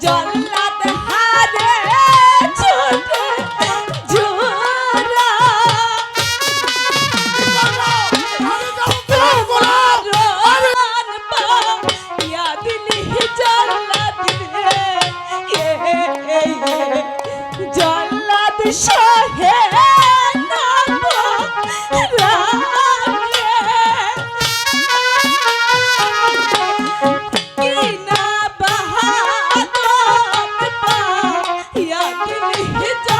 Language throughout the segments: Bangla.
John. Yeah,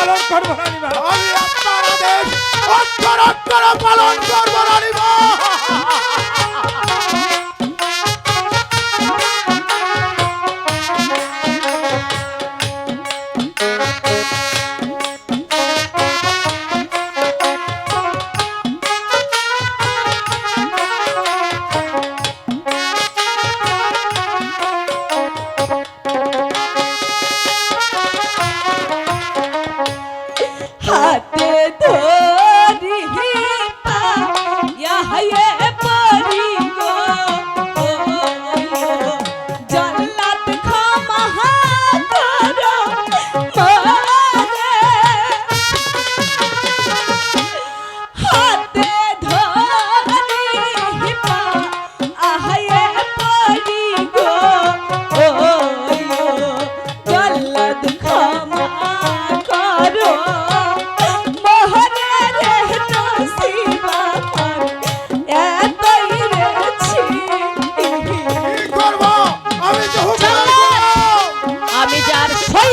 পালন করব রানীমা আমি অক্ষর অক্ষর পালন করব রানীমা বাধা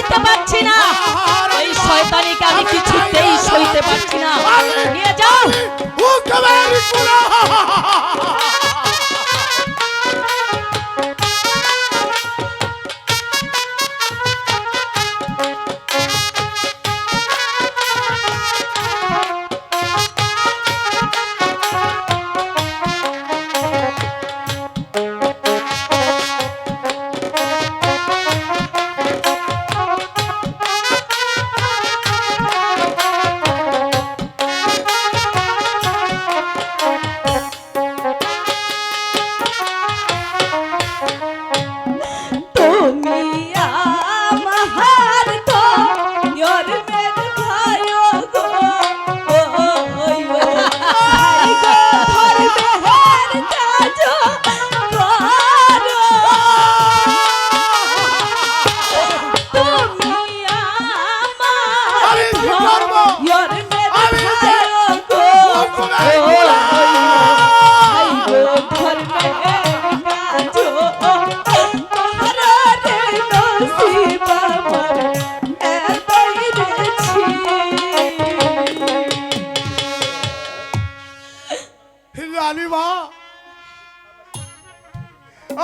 করতে পারছি না। এই শয়তানিকে আমি কিছুতেই সইতে পারছি না। নিয়ে যাও।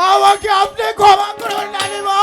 আমাকে আপনি ক্ষমা করুন রানীমা